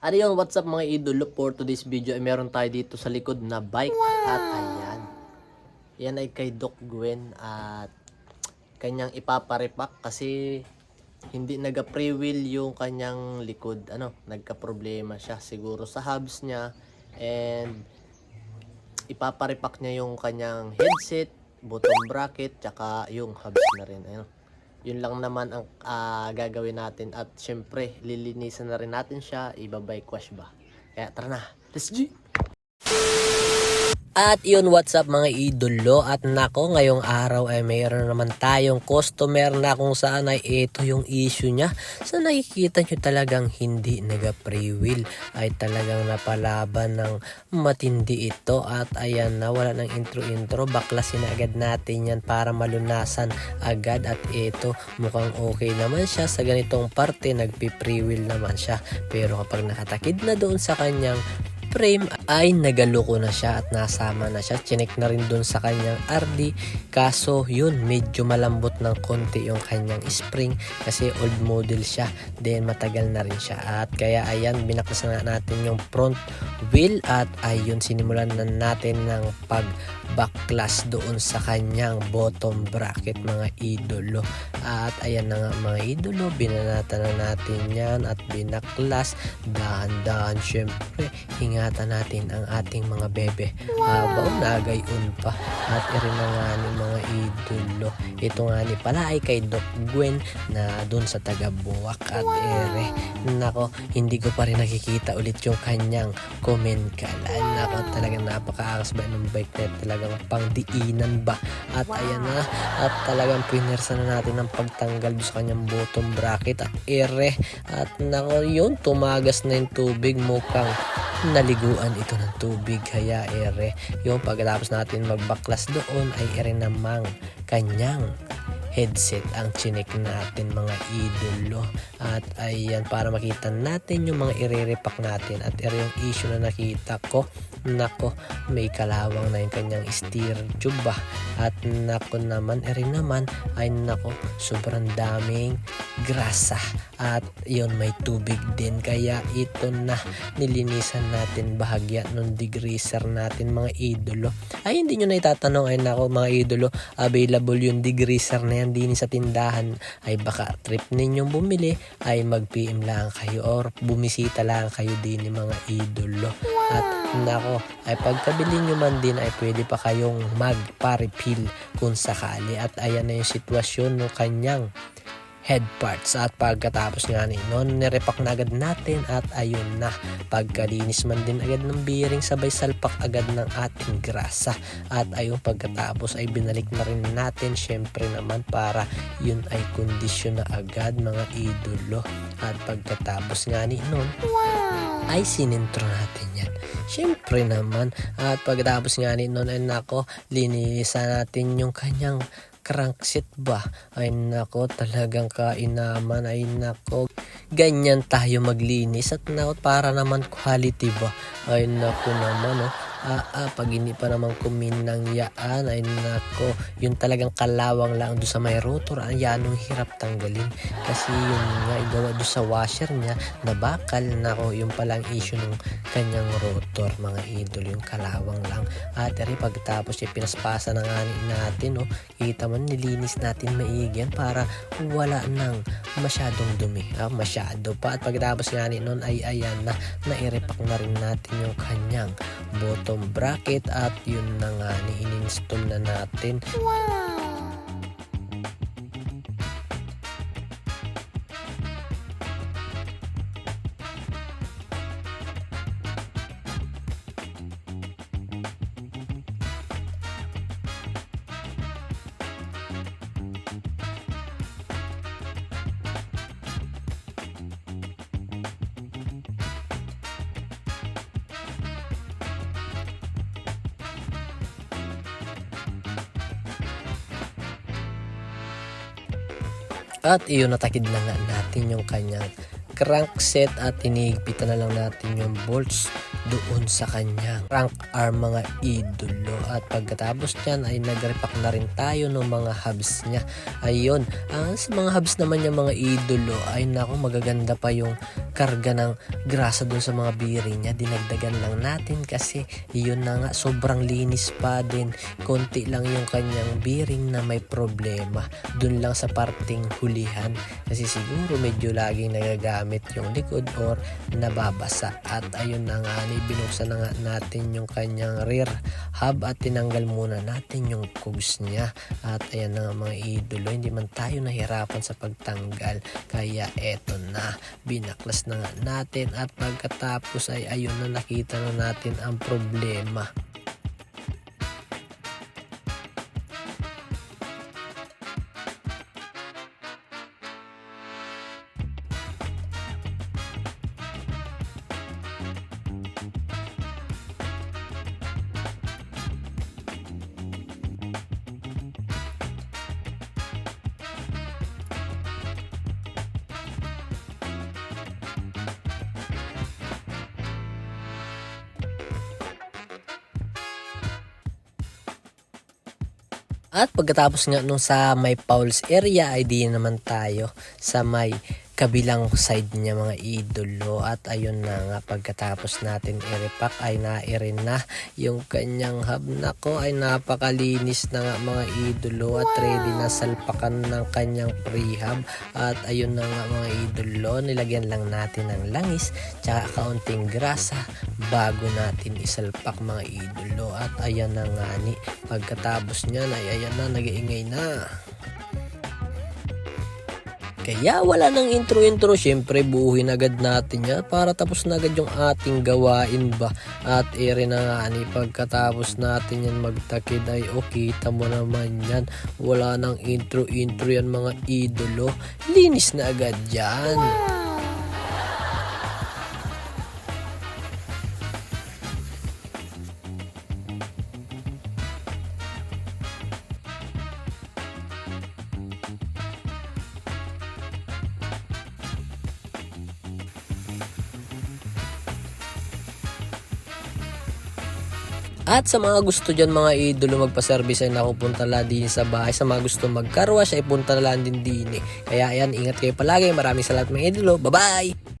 Ano yun, what's up mga idolo for today's video ay meron tayo dito sa likod na bike at ayan. Yan ay kay Doc Gwen at kanyang ipaparepack kasi hindi naga-pre-wheel yung kanyang likod. Ano, nagka-problema siya siguro sa hubs niya and ipaparepack niya yung kanyang headset, bottom bracket, tsaka yung hubs na rin. Ayun. Yun lang naman ang ah, gagawin natin at syempre lilinisan na rin natin siya, ibabike wash ba. Kaya tara na, let's G! At yun, what's up mga idolo? At nako, ngayong araw ay mayroon naman tayong customer na kung saan ay ito yung issue niya. Sa nakikita nyo talagang hindi naga-pre-wheel ay talagang napalaban ng matindi ito. At ayan na, wala ng intro-intro. Baklasin na agad natin yan para malunasan agad. At ito, mukhang okay naman siya. Sa ganitong parte, nagpi-pre-wheel naman siya. Pero kapag nakatakid na doon sa kanyang frame ay nagaloko na siya at nasama na siya. Chinek na rin dun sa kanyang RD. Kaso yun, medyo malambot ng konti yung kanyang spring kasi old model siya. Then matagal na rin siya. At kaya ayan, binaklas na natin yung front wheel at ayun, sinimulan na natin ng pag baklas doon sa kanyang bottom bracket mga idolo. At ayan na nga mga idolo, binanata na natin yan at binaklas. Dahan-dahan syempre, ingatan natin ang ating mga bebe. Habaw nagayon pa. At irin na nga ni mga idolo. Ito nga ni pala ay kay Doc Gwen na doon sa taga Buwak at ere. Nako, hindi ko pa rin nakikita ulit yung kanyang comment kalan. Nako, talagang napakaangas ba ng bike na talagang pangdiinan ba. At ayan na, at talagang pinersa na natin ang pagtanggal sa kanyang bottom bracket at ere. At nako, yun, tumagas na yung tubig mukhang naliguan ito ng tubig. Kaya ere yung pagkatapos natin magbaklas doon ay ere namang kanyang headset ang chinik natin mga idolo. At ayan para makita natin yung mga irerepack natin. At ere yung issue na nakita ko. Nako may kalawang na yung kanyang steer tube ba? At nako naman ere naman ay nako sobrang daming grasa. At yun may tubig din. Kaya ito na nilinisan natin bahagya ng degreaser natin mga idolo. Ay hindi nyo na itatanong ay nako mga idolo available yung degreaser na yan din sa tindahan ay baka trip ninyong bumili ay mag PM lang kayo or bumisita lang kayo din ng mga idolo. At nako ay pagkabili nyo man din ay pwede pa kayong magpa-refill kung sakali. At ayan na yung sitwasyon ng kanyang head parts. At pagkatapos nga ni noon nirepack na agad natin at ayun na pagkalinis man din agad ng bearing sabay salpak agad ng ating grasa. At ayun pagkatapos ay binalik na rin natin syempre naman para yun ay kondisyon na agad mga idolo. At pagkatapos nga ni noon ay sinintro natin yan. Syempre naman at pagkatapos nga ni noon ay nako lininisan natin yung kanyang crankset ba? Ay nako, talagang kainaman. Ay nako, ganyan tayo maglinis. At nako, para naman quality ba? Ay nako naman, oh. Ah, ah, pag hindi pa naman kuminang yaan, ay nako, yung talagang kalawang lang doon sa may rotor, ang yan yung hirap tanggalin. Kasi yun nga, igawa doon sa washer niya, na bakal, nako, yung palang issue ng kanyang rotor, mga idol, yung kalawang lang. At eri, pagtapos, yung pinaspasa na nga natin, oh, kita mo, nilinis natin maigi para wala nang masyadong dumi. Ah, masyado pa. At pagkatapos nga nun ay ayan na, nairepack na rin natin yung kanyang bottom bracket at yun na nga ni in-install na natin. At iyon natakid na natin yung kanyang crankset at inihigpitan na lang natin yung bolts doon sa kanyang rank arm mga idolo. At pagkatapos niyan ay nag-repack na rin tayo ng mga hubs niya. Ayun, ang sa mga hubs naman niya mga idolo ay naku magaganda pa yung karga ng grasa doon sa mga bearing niya. Dinagdagan lang natin kasi yun na nga sobrang linis pa din. Konti lang yung kanyang bearing na may problema. Doon lang sa parting hulihan kasi siguro medyo laging nagagamit yung likod or nababasa. At ayun na nga, ni binuksan na nga natin yung kanyang rear hub at tinanggal muna natin yung cogs niya. At ayan na nga mga idolo, hindi man tayo nahirapan sa pagtanggal. Kaya eto na, binaklas na nga natin at pagkatapos ay ayun na nakita na natin ang problema. At pagkatapos nga nung sa may Paul's area ay di naman tayo sa may kabilang side niya mga idolo. At ayun na nga pagkatapos natin i-repack ay nairin na yung kanyang hub. Nako ay napakalinis na nga mga idolo. At ready na salpakan ng kanyang prehab at ayun na nga mga idolo nilagyan lang natin ng langis tsaka kaunting grasa bago natin isalpak mga idolo. At ayan na nga ni pagkatapos niyan ay ayan na nag-iingay na kaya wala nang intro-intro, syempre buuhin agad natin yan para tapos na agad yung ating gawain ba. At ere na nga ni pagkatapos natin yan magtakid ay o kita mo naman yan. Wala nang intro-intro yan mga idolo. Linis na agad yan. At sa mga gusto dyan mga idolo magpa-service ay nakupunta lang din sa bahay. Sa mga gusto magkarwash ay punta lang din din. eh. Kaya ayan, ingat kayo palagi. Maraming salamat mga idolo. Bye-bye!